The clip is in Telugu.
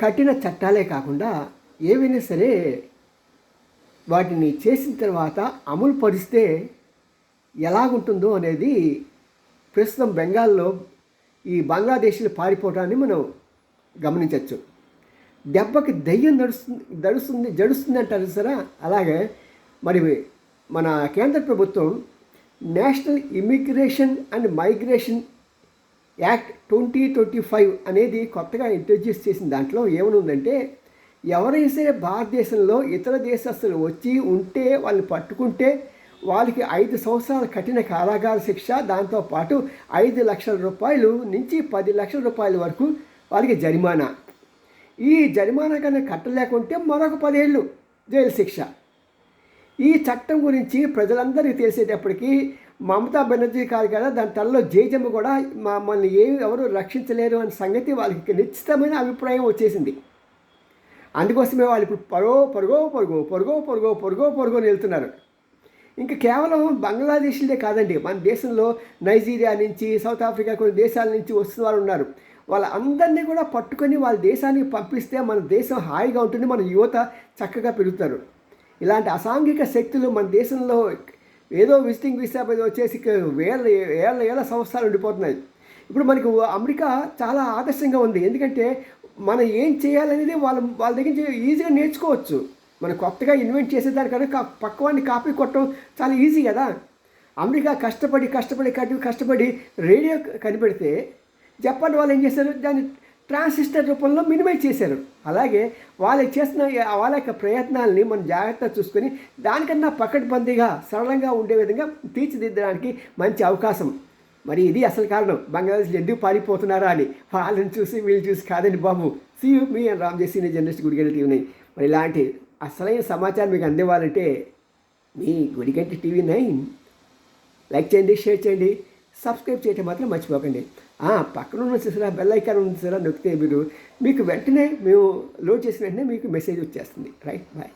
కఠిన చట్టాలే కాకుండా ఏవైనా సరే వాటిని చేసిన తర్వాత అమలు పరిస్తే ఎలాగుంటుందో అనేది ప్రస్తుతం బెంగాల్లో ఈ బంగ్లాదేశ్లో పారిపోవటాన్ని మనం గమనించవచ్చు. దెబ్బకి దయ్యం నడుస్తుంది దడుస్తుంది జడుస్తుంది అంటారు సరే? అలాగే మరి మన కేంద్ర ప్రభుత్వం national immigration and migration act twenty twenty five అనేది కొత్తగా ఇంట్రడ్యూస్ చేసిన దాంట్లో ఏమనుందంటే ఎవరైనా సరే భారతదేశంలో ఇతర దేశస్తులు వచ్చి ఉంటే వాళ్ళు పట్టుకుంటే వాళ్ళకి ఐదు సంవత్సరాల కఠిన కారాగార శిక్ష దాంతోపాటు ఐదు లక్షల రూపాయలు నుంచి పది లక్షల రూపాయల వరకు వాళ్ళకి జరిమానా. ఈ జరిమానా కన్నా కట్టలేకుంటే మరొక పదేళ్ళు జైలు శిక్ష. ఈ చట్టం గురించి ప్రజలందరికీ తెలిసేటప్పటికీ మమతా బెనర్జీ కాదు కదా దాని తలలో జయజమ్మ కూడా మమ్మల్ని ఏమి ఎవరు రక్షించలేరు అనే సంగతి వాళ్ళకి నిశ్చితమైన అభిప్రాయం వచ్చేసింది. అందుకోసమే వాళ్ళు ఇప్పుడు పరగో పరుగో పరుగో పరుగో పరుగో పరుగో పరుగో అని వెళ్తున్నారు ఇంకా కేవలం బంగ్లాదేశ్లే కాదండి మన దేశంలో నైజీరియా నుంచి సౌత్ ఆఫ్రికా కొన్ని దేశాల నుంచి వస్తున్న వాళ్ళు ఉన్నారు. వాళ్ళందరినీ కూడా పట్టుకొని వాళ్ళ దేశానికి పంపిస్తే మన దేశం హాయిగా ఉంటుంది మన యువత చక్కగా పెరుగుతారు. ఇలాంటి అసాంఘిక శక్తులు మన దేశంలో ఏదో విజిటింగ్ వీసా మీద వచ్చేసి వేల ఏళ్ళ ఏళ్ళ సంవత్సరాలు ఉండిపోతున్నాయి. ఇప్పుడు మనకు అమెరికా చాలా ఆదర్శంగా ఉంది. ఎందుకంటే మనం ఏం చేయాలనేది వాళ్ళ వాళ్ళ దగ్గర నుంచి ఈజీగా నేర్చుకోవచ్చు. మనం కొత్తగా ఇన్వెంట్ చేసేదానికన్నా పక్కవాడిని కాపీ కొట్టడం చాలా ఈజీ కదా. అమెరికా కష్టపడి కష్టపడి కట్టి కష్టపడి రేడియో కనిపెడితే జపాన్ వాళ్ళు ఏం చేశారు? దాన్ని ట్రాన్సిస్టర్ రూపంలో మినిమైజ్ చేశారు. అలాగే వాళ్ళు చేసిన వాళ్ళ యొక్క ప్రయత్నాలని మనం జాగ్రత్తగా చూసుకొని దానికన్నా పకడ్బందీగా సరళంగా ఉండే విధంగా తీర్చిదిద్దడానికి మంచి అవకాశం. మరి ఇది అసలు కారణం. బంగ్లాదేశ్ ఎందుకు పారిపోతున్నారా అని. వాళ్ళని చూసి వీళ్ళు చూసి కాదండి బాబు. సీ మీ అని రామ్ చేసి జర్నలిస్ట్ గుడిగంటి టీవీ ఉన్నాయి. మరి ఇలాంటి అసలైన సమాచారం మీకు అందివ్వాలంటే మీ గుడిగంటి టీవీ నైన్. లైక్ చేయండి షేర్ చేయండి. సబ్స్క్రైబ్ చేయటం మాత్రం మర్చిపోకండి. పక్కన ఉన్న చూసారా బెల్ ఐకాన్ ఉంది చూసారా నొక్కితే మీరు మీకు వెంటనే మేము లోడ్ చేసిన వెంటనే మీకు మెసేజ్ వచ్చేస్తుంది. Right bye